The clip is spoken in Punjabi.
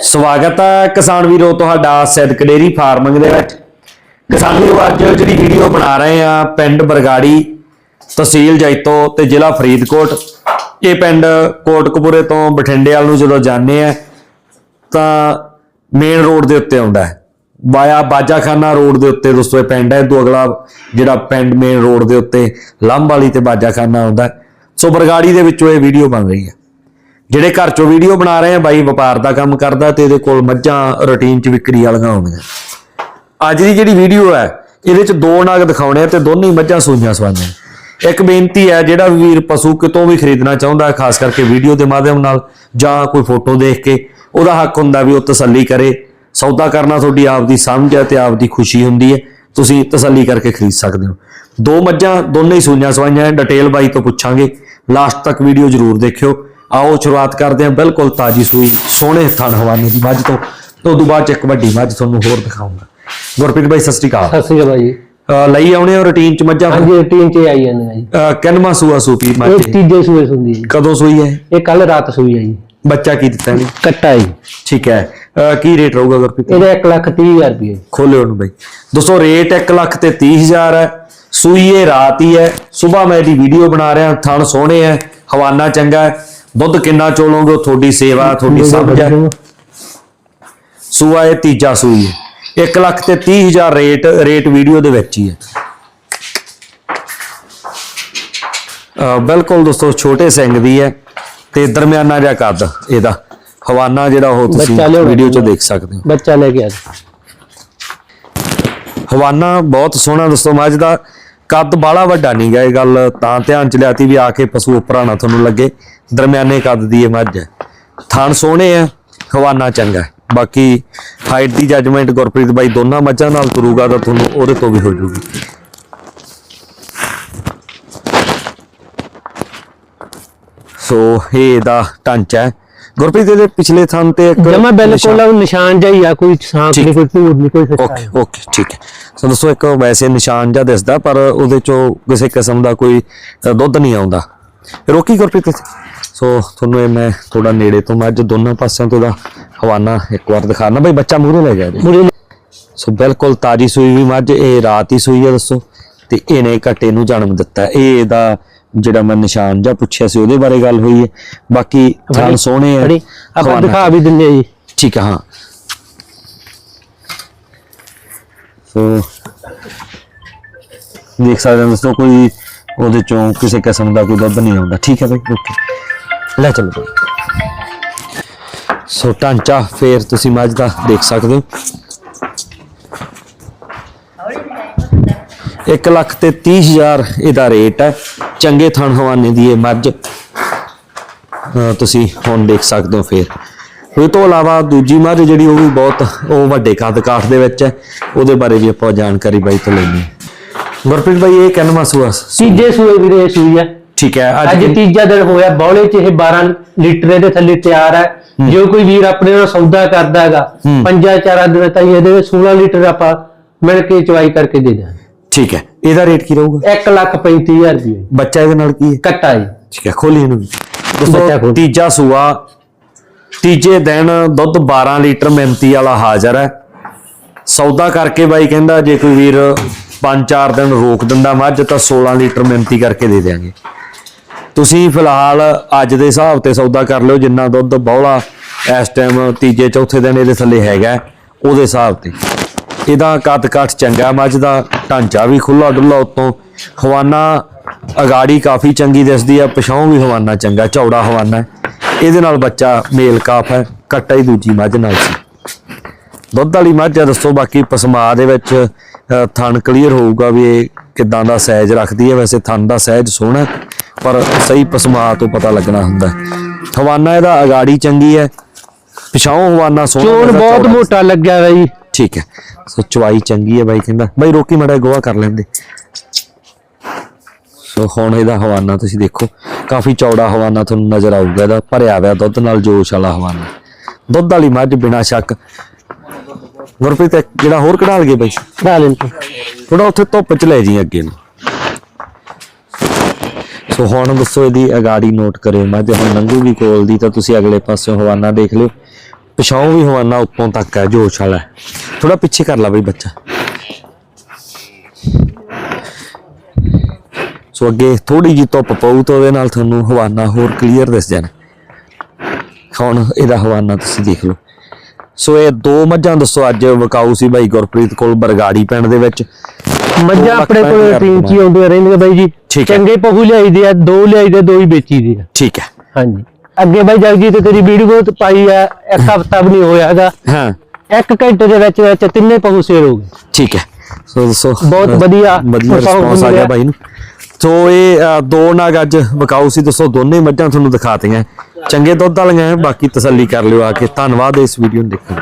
ਸਵਾਗਤ ਹੈ ਕਿਸਾਨ ਵੀਰੋ, ਤੁਹਾਡਾ ਸੈਦ ਕਡੇਰੀ ਫਾਰਮਿੰਗ ਦੇ ਵਿੱਚ। ਕਿਸਾਨ ਵੀਰੋ, ਅੱਜ ਜਿਹੜੀ ਵੀਡੀਓ ਬਣਾ ਰਹੇ ਆ ਪਿੰਡ ਬਰਗਾੜੀ ਤਹਿਸੀਲ ਜੈਤੋ ਤੇ ਜ਼ਿਲ੍ਹਾ ਫਰੀਦਕੋਟ। ਇਹ ਪਿੰਡ ਕੋਟਕਪੂਰੇ ਤੋਂ ਬਠਿੰਡੇ ਵੱਲ ਨੂੰ ਜਦੋਂ ਜਾਂਦੇ ਆ, ਤਾਂ ਮੇਨ ਰੋਡ ਦੇ ਉੱਤੇ ਆਉਂਦਾ ਹੈ। ਵਾਇਆ ਬਾਜਾਖਾਨਾ ਰੋਡ ਦੇ ਉੱਤੇ ਦੋਸਤੋ, ਇਹ ਪਿੰਡ ਹੈ। ਤੋਂ ਅਗਲਾ ਜਿਹੜਾ ਪਿੰਡ ਮੇਨ ਰੋਡ ਦੇ ਉੱਤੇ ਲੰਬ ਵਾਲੀ ਤੇ ਬਾਜਾਖਾਨਾ ਆਉਂਦਾ ਸੋ ਬਰਗਾੜੀ ਦੇ ਵਿੱਚੋਂ ਇਹ ਵੀਡੀਓ ਬਣ ਰਹੀ ਹੈ। ਜਿਹੜੇ ਘਰ ਚੋਂ ਵੀਡੀਓ ਬਣਾ ਰਹੇ ਆ, ਬਾਈ ਵਪਾਰ ਦਾ ਕੰਮ ਕਰਦਾ ਤੇ ਇਹਦੇ ਕੋਲ ਮੱਝਾਂ, ਰੁਟੀਨ ਚ ਵਿਕਰੀ ਵਾਲੀਆਂ ਹੋਣਗੀਆਂ। ਅੱਜ ਦੀ ਜਿਹੜੀ ਵੀਡੀਓ ਹੈ, ਇਹਦੇ ਚ ਦੋ ਨਾਗ ਦਿਖਾਉਣੇ ਆ ਤੇ ਦੋਨੇ ਹੀ ਮੱਝਾਂ ਸੂਈਆਂ ਸਵਾਈਆਂ। ਇੱਕ ਬੇਨਤੀ ਹੈ, ਜਿਹੜਾ ਵੀਰ ਪਸ਼ੂ ਕਿਤੋਂ ਵੀ ਖਰੀਦਣਾ ਚਾਹੁੰਦਾ, ਖਾਸ ਕਰਕੇ ਵੀਡੀਓ ਦੇ ਮਾਧਿਅਮ ਨਾਲ ਜਾਂ ਕੋਈ ਫੋਟੋ ਦੇਖ ਕੇ, ਉਹਦਾ ਹੱਕ ਹੁੰਦਾ ਵੀ ਉਹ ਤਸੱਲੀ ਕਰੇ। ਸੌਦਾ ਕਰਨਾ ਤੁਹਾਡੀ ਆਪ ਦੀ ਸਮਝ ਹੈ ਤੇ ਆਪ ਦੀ ਖੁਸ਼ੀ ਹੁੰਦੀ ਹੈ। ਤੁਸੀਂ ਤਸੱਲੀ ਕਰਕੇ ਖਰੀਦ ਸਕਦੇ ਹੋ। ਦੋ ਮੱਝਾਂ, ਦੋਨੇ ਹੀ ਸੂਈਆਂ ਸਵਾਈਆਂ ਡਿਟੇਲ ਬਾਈ ਤੋਂ ਪੁੱਛਾਂਗੇ। ਲਾਸਟ ਤੱਕ ਵੀਡੀਓ ਜ਼ਰੂਰ ਦੇਖਿਓ। ਆਓ ਸ਼ੁਰੂਆਤ ਕਰਦੇ ਹਾਂ। ਬਿਲਕੁਲ ਤਾਜੀ ਸੂਈ ਸੋਹਣੇ ਥਣ ਹਵਾਨੇ ਦੀ ਮੱਝ ਤੋਂ। ਤੋਂ ਉਦੋਂ ਬਾਅਦ ਚ ਇੱਕ ਵੱਡੀ ਮੱਝ ਤੁਹਾਨੂੰ ਹੋਰ ਦਿਖਾਉਂਗਾ। ਗੁਰਪ੍ਰੀਤ ਬਾਈ ਸਤਿ ਸ਼੍ਰੀ ਅਕਾਲ। ਸਤਿ ਸ਼੍ਰੀ ਅਕਾਲ ਜੀ। ਲਈ ਆਉਣੇ ਹੋ ਰੁਟੀਨ ਚ ਮੱਝਾਂ ਹਾਂਜੀ ਟੀਮ ਚ ਆਈ ਜਾਂਦੇ ਆ ਜੀ। ਕਿੰਨਵਾਂ ਸੂਆ ਸੂਪੀ ਮੱਝ ਇਹ? ਤੀਜੇ ਸੂਏ ਹੁੰਦੀ ਜੀ। ਕਦੋਂ ਸੂਈ ਹੈ? ਇਹ ਕੱਲ ਰਾਤ ਸੂਈ ਹੈ ਜੀ। ਬੱਚਾ ਕੀ ਦਿੱਤਾ ਨੇ ਕੱਟਾ ਜੀ। ਠੀਕ ਹੈ। ਕੀ ਰੇਟ ਰਹੂਗਾ ਗੁਰਪ੍ਰੀਤ ਇਹਦਾ 1 ਲੱਖ 30 ਹਜ਼ਾਰ ਰੁਪਏ। ਖੋਲਿਓ ਉਹਨੂੰ ਬਾਈ। ਦੋਸਤੋ ਰੇਟ 1 ਲੱਖ ਤੇ 30000 ਹੈ। ਸੂਈ ਇਹ ਰਾਤ ਹੀ ਹੈ। ਸਵੇਰ ਮੈਂ ਇਹਦੀ ਵੀਡੀਓ ਬਣਾ ਰਿਹਾ। ਥਣ ਸੋਹਣੇ ਹੈ। ਹਵਾਨਾ ਚੰਗਾ ਦੁੱਧ ਕਿੰਨਾ ਚੋਲੋਗੇ ਤੁਹਾਡੀ ਸੇਵਾ ਤੁਹਾਡੀ ਸਮਝ ਹੈ। ਸੂਆ ਇਹ ਤੀਜਾ ਸੂਈ ਹੈ। 1 ਲੱਖ ਤੇ 30000 ਰੇਟ ਰੇਟ ਵੀਡੀਓ ਦੇ ਵਿੱਚ ਹੀ ਹੈ। ਬਿਲਕੁਲ ਦੋਸਤੋ ਛੋਟੇ ਸਿੰਘ ਦੀ ਹੈ ਤੇ ਦਰਮਿਆਨਾ ਜਿਹਾ ਕੱਦ ਇਹਦਾ। ਹਵਾਨਾ ਜਿਹੜਾ ਉਹ ਤੁਸੀਂ ਵੀਡੀਓ 'ਚ ਦੇਖ ਸਕਦੇ ਹੋ। ਬੱਚਾ ਲੈ ਕੇ ਆ। ਹਵਾਨਾ ਬਹੁਤ ਸੋਹਣਾ ਦੋਸਤੋ ਮੱਝ ਦਾ ਕੱਦ ਬਾਲਾ ਵੱਡਾ ਨਹੀਂ ਗਾ ਇਹ ਗੱਲ, ਤਾਂ ਧਿਆਨ ਚ ਲਿਆਤੀ ਵੀ ਆ ਕੇ ਪਸ਼ੂ ਉੱਪਰਾਂ ਨਾ ਤੁਹਾਨੂੰ ਲੱਗੇ। ਦਰਮਿਆਨੇ ਕੱਦ ਦੀ ਇਹ ਮੱਝ ਹੈ। ਥਣ ਸੋਹਣੇ ਆ, ਹਵਾਨਾ ਚੰਗਾ ਬਾਕੀ ਹਾਈਟ ਦੀ ਜੱਜਮੈਂਟ ਗੁਰਪ੍ਰੀਤ ਬਾਈ ਦੋਨਾਂ ਮੱਝਾਂ ਨਾਲ ਤੁਰੂਗਾ ਤਾਂ ਤੁਹਾਨੂੰ ਉਹਦੇ ਤੋਂ ਵੀ ਹੋ ਜਾਊਗੀ ਸੋ ਇਹ ਇਹਦਾ ਢਾਂਚਾ ਹੈ। ਗੁਰਪ੍ਰੀਤ ਇਹਦੇ ਪਿਛਲੇ ਥਣ ਤੇ ਇੱਕ ਜਮਾ ਬਿਲਕੁਲ ਨਿਸ਼ਾਨ- ਉਹ ਨਿਸ਼ਾਨ ਜਾਈ ਆ ਕੋਈ ਸਾਂਪ। ਨਹੀਂ ਕੋਈ ਭੂਰ ਨਹੀਂ ਕੋਈ ਫਿੱਟਾ ਓਕੇ ਓਕੇ ਠੀਕ ਹੈ। ਸੋ ਦੋਸਤੋ ਇੱਕ ਵੈਸੇ ਨਿਸ਼ਾਨ ਜਿਹਾ ਦਿਸਦਾ ਪਰ ਉਹਦੇ ਚੋਂ ਕਿਸੇ ਕਿਸਮ ਦਾ ਕੋਈ ਦੁੱਧ ਨਹੀਂ ਆਉਂਦਾ। ਰੋਕੀ ਗੁਰਪ੍ਰੀਤ। ਸੋ ਤੁਹਾਨੂੰ ਇਹ ਮੈਂ ਥੋੜਾ ਨੇੜੇ ਤੋਂ ਮੈਂ ਅੱਜ ਦੋਨਾਂ ਪਾਸਿਆਂ ਤੋਂ ਦਾ ਹਵਾਨਾ ਇੱਕ ਵਾਰ ਦਿਖਾਣਾ। ਬਈ ਬੱਚਾ ਮੂਹਰੇ ਲੈ ਗਿਆ ਜੀ। ਸੋ ਬਿਲਕੁਲ ਤਾਜੀ ਸੂਈ ਵੀ ਮੱਝ ਇਹ ਰਾਤ ਹੀ ਸੂਈ ਹੈ ਦੱਸੋ। ਤੇ ਇਹਨੇ ਘੱਟੇ ਨੂੰ ਜਨਮ ਦਿੱਤਾ। ਇਹ ਇਹਦਾ ਜਿਹੜਾ ਮੈਂ ਨਿਸ਼ਾਨ ਜਾਂ ਪੁੱਛਿਆ ਸੀ ਉਹਦੇ ਬਾਰੇ ਗੱਲ ਹੋਈ ਹੈ। ਬਾਕੀ ਥਾਲ ਸੋਹਣੇ ਬੜੀ ਆਪਾਂ ਦਿਖਾ ਵੀ ਦਿੰਦੇ ਆ ਜੀ। ਠੀਕ ਹੈ ਹਾਂ। ਸੋ ਦੇਖ ਸਕਦੇ ਹੋ ਦੋਸਤੋ ਕੋਈ ਉਹਦੇ ਚੋਂ ਕਿਸੇ ਕਿਸਮ ਦਾ ਕੋਈ ਦੁੱਧ ਨਹੀਂ ਆਉਂਦਾ। ਠੀਕ ਹੈ ਬਈ ਓਕੇ। ਲੈ ਚਲੋ ਸੋ ਟਾਂਚਾ ਫੇਰ ਤੁਸੀਂ ਮੱਝ ਦਾ ਦੇਖ ਸਕਦੇ ਹੋ। 1 ਲੱਖ ਤੇ 30000 ਇਹਦਾ ਰੇਟ ਹੈ। ਚੰਗੇ ਥਣ ਹਵਾਨੇ ਦੀ ਇਹ ਮੱਝ ਤੁਸੀਂ ਹੁਣ ਦੇਖ ਸਕਦੇ ਹੋ ਫੇਰ। ਇਹ ਤੋਂ ਇਲਾਵਾ ਦੂਜੀ ਮੱਝ ਜਿਹੜੀ ਉਹ ਵੀ ਬਹੁਤ ਉਹ ਵੱਡੇ ਕੱਦ ਕਾਠ ਦੇ ਵਿੱਚ ਹੈ। ਉਹਦੇ ਬਾਰੇ ਵੀ ਆਪਾਂ ਜਾਣਕਾਰੀ ਬਾਈ ਤੋਂ ਲੈਣੀ ਗੁਰਪ੍ਰੀਤ ਬਾਈ ਇਹ ਕਿੰਨਵਾਂ ਸੂਆ? ਤੀਜੇ ਸੂਏ ਵੀਰੇ ਇਹ ਸੂਈ ਆ। ਠੀਕ ਹੈ ਅੱਜ ਤੀਜਾ ਦਿਨ ਹੋਇਆ ਬੌਲੇ ਚ ਇਹ 12 ਲੀਟਰ ਦੇ ਥੱਲੇ ਤਿਆਰ ਹੈ। ਜੋ ਕੋਈ ਵੀਰ ਆਪਣੇ ਨਾਲ ਸੌਦਾ ਕਰਦਾ ਹੈਗਾ ਹੂੰ। ਪੰਜਾਂ ਚਾਰਾਂ ਦਿਨ ਤਾਈਂ ਇਹਦੇ ਵਿੱਚ 16 ਲੀਟਰ ਆਪਾਂ ਮਿਲ ਕੇ ਚਵਾਈ ਕਰਕੇ ਦੇ ਦਿਆਂਗੇ। ਠੀਕ ਹੈ ਇਹਦਾ ਰੇਟ ਕੀ ਰਹੂਗਾ? 1 ਲੱਖ 35000 ਰੁਪਏ ਬੱਚਾ ਇਹਦੇ ਨਾਲ ਕੀ ਹੈ? ਕੱਟਾ ਜੀ। ਠੀਕ ਹੈ ਖੋਲੀ ਇਹਨੂੰ ਦੋਸਤੋ। ਤੀਜਾ ਸੂਆ ਤੀਜੇ ਦਿਨ ਦੁੱਧ 12 ਲੀਟਰ ਮਿਹਨਤੀ ਵਾਲਾ ਹਾਜ਼ਰ ਹੈ। ਸੌਦਾ ਕਰਕੇ ਬਾਈ ਕਹਿੰਦਾ ਜੇ ਕੋਈ ਵੀਰ 5-4 ਦਿਨ ਰੋਕ ਦਿੰਦਾ ਮੱਝ ਤਾਂ 16 ਲੀਟਰ ਮਿਹਨਤੀ ਕਰਕੇ ਦੇ ਦੇਾਂਗੇ ਤੁਸੀਂ ਫਿਲਹਾਲ ਅੱਜ ਦੇ ਹਿਸਾਬ ਤੇ ਸੌਦਾ ਕਰ ਲਿਓ ਜਿੰਨਾ ਦੁੱਧ ਬੌਲਾ ਇਸ ਟਾਈਮ ਤੀਜੇ ਚੌਥੇ ਦਿਨ ਇਹਦੇ ਥੱਲੇ ਹੈਗਾ ਉਹਦੇ ਹਿਸਾਬ ਤੇ। ਇਹਦਾ ਕੱਦ ਕੱਟ ਚੰਗਾ ਮੱਝ ਦਾ ਢਾਂਚਾ ਵੀ ਖੁੱਲਾ ਡੁੱਲਾ ਉਤੋਂ ਹਵਾਨਾ ਅਗਾੜੀ ਕਾਫੀ ਚੰਗੀ ਦਿਸਦੀ ਆ ਪਿਛਾਂ ਵੀ ਹਵਾਨਾ ਚੰਗਾ ਚੌੜਾ ਹਵਾਨਾ। ਇਹਦੇ ਨਾਲ ਬੱਚਾ ਮੇਲ ਕਾਫ ਹੈ ਕੱਟਾ ਹੀ ਦੂਜੀ ਮੱਝ ਨਾਲ ਸੀ ਦੁੱਧ ਵਾਲੀ ਮੱਝ ਆ ਦੱਸੋ ਬਾਕੀ ਪਸਮਾ ਦੇ ਵਿੱਚ ਥਣ ਕਲੀਅਰ ਹੋਊਗਾ ਵੀ ਇਹ ਕਿਦਾਂ ਦਾ ਸਾਈਜ਼ ਰੱਖਦੀ ਹੈ ਵੈਸੇ ਥਣ ਦਾ ਸਾਈਜ਼ ਸੋਹਣਾ ਪਰ ਸਹੀ ਪਸਮਾ ਤੋਂ ਪਤਾ ਲੱਗਣਾ ਹੁੰਦਾ ਹੈ। ਹਵਾਨਾ ਇਹਦਾ ਅਗਾੜੀ ਚੰਗੀ ਹੈ ਪਿਛਾਂ ਹਵਾਨਾ ਸੋਹਣਾ ਚੋਣ ਬਹੁਤ। ਮੋਟਾ ਲੱਗਿਆ ਜੀ ਠੀਕ ਹੈ। ਸੋ ਚਵਾਈ ਚੰਗੀ ਹੈ ਬਾਈ ਕਹਿੰਦਾ। ਬਾਈ ਰੋਕੀ ਮੜਾ ਗੋਆ ਕਰ ਲੈਂਦੇ। ਸੋ ਹੁਣ ਇਹਦਾ ਹਵਾਨਾ ਤੁਸੀਂ ਦੇਖੋ। ਕਾਫੀ ਚੌੜਾ ਹਵਾਨਾ ਤੁਹਾਨੂੰ ਨਜ਼ਰ ਆਊਗਾ। ਇਹਦਾ ਭਰਿਆ ਹੋਇਆ ਦੁੱਧ ਨਾਲ ਜੋਸ਼ ਵਾਲਾ ਹਵਾਨਾ। ਦੁੱਧ ਵਾਲੀ ਮੱਝ ਬਿਨਾ ਸ਼ੱਕ। ਗੁਰਪ੍ਰੀਤ ਜਿਹੜਾ ਹੋਰ ਕਢਾ ਲਗੇ ਬਾਈ? ਭਰਾ ਲੈਣ ਤੋਂ ਥੋੜਾ ਉੱਥੇ ਧੁੱਪ ਚ ਲੈ ਜੀ ਅੱਗੇ ਨੂੰ। ਸੋ ਹੁਣ ਦੱਸੋ ਇਹਦੀ ਅਗਾੜੀ ਨੋਟ ਕਰਿਓ। ਮੱਝ ਹੁਣ ਲੰਘੂਗੀ ਕੋਲ ਦੀ ਤਾਂ ਤੁਸੀਂ ਅਗਲੇ ਪਾਸੇ ਹਵਾਨਾ ਦੇਖ ਲਿਓ। ਪਿਛਾਉਂ ਵੀ ਹਵਾਨਾ ਉੱਤੋਂ ਤੱਕ ਹੈ ਜੋਸ਼ ਵਾਲਾ ਥੋੜਾ ਪਿੱਛੇ ਕਰ ਲਾ ਬਈ ਬੱਚਾ। ਸੋ ਅੱਗੇ ਥੋੜੀ ਜੀ ਧੁੱਪ ਪਊ ਤਾਂ ਉਹਦੇ ਨਾਲ ਤੁਹਾਨੂੰ ਹਵਾਨਾ ਹੋਰ ਕਲੀਅਰ ਦਿਸ ਜਾਣਾ। ਹੁਣ ਇਹਦਾ ਹਵਾਨਾ ਤੁਸੀਂ ਦੇਖ ਲਓ। ਸੋ ਇਹ ਦੋ ਮੱਝਾਂ ਦੱਸੋ ਅੱਜ ਵਿਕਾਊ ਸੀ ਬਾਈ ਗੁਰਪ੍ਰੀਤ ਕੋਲ ਬਰਗਾੜੀ ਪਿੰਡ ਦੇ ਵਿੱਚ। ਮੱਝਾਂ ਆਪਣੇ ਕੋਲ ਟੀਮ ਚ ਆਉਂਦੀਆਂ ਰਹਿੰਦੀਆਂ ਬਾਈ ਜੀ। ਚੰਗੇ ਪਹੂ ਲਿਆਈਦੇ ਆ ਦੋ ਲਿਆਈਦੇ ਦੋ ਹੀ ਵੇਚੀ ਦੀ ਆ। ਠੀਕ ਹੈ। ਹਾਂਜੀ। ਅੱਗੇ ਬਾਈ ਜਗਜੀਤ ਤੇਰੀ ਵੀਡੀਓ ਤੇ ਪਾਈ ਆ ਇੱਕ ਹਫਤਾ ਵੀ ਨਹੀਂ ਹੋਇਆ ਹੈਗਾ। ਹਾਂ। ਇੱਕ ਘੰਟੇ ਦੇ ਵਿੱਚ ਵਿੱਚ ਤਿੰਨੇ ਪਹੂ ਸੇਲ ਹੋ ਗਏ। ਠੀਕ ਹੈ। ਸੋ ਦੱਸੋ। ਬਹੁਤ ਵਧੀਆ ਵਧੀਆ ਰਿਸਪੌਂਸ ਆ ਗਿਆ। ਬਾਈ ਨੂੰ। ਸੋ ਇਹ ਦੋ ਨਾਗ ਅੱਜ ਵਿਕਾਊ ਸੀ। ਦੱਸੋ ਦੋਨੇ ਮੱਝਾਂ ਤੁਹਾਨੂੰ ਦਿਖਾਤੀਆਂ ਚੰਗੇ ਦੁੱਧ ਵਾਲੀਆਂ ਬਾਕੀ ਤਸੱਲੀ ਕਰ ਲਿਓ ਆ ਕੇ। ਧੰਨਵਾਦ ਇਸ ਵੀਡੀਓ ਨੂੰ ਦੇਖਣ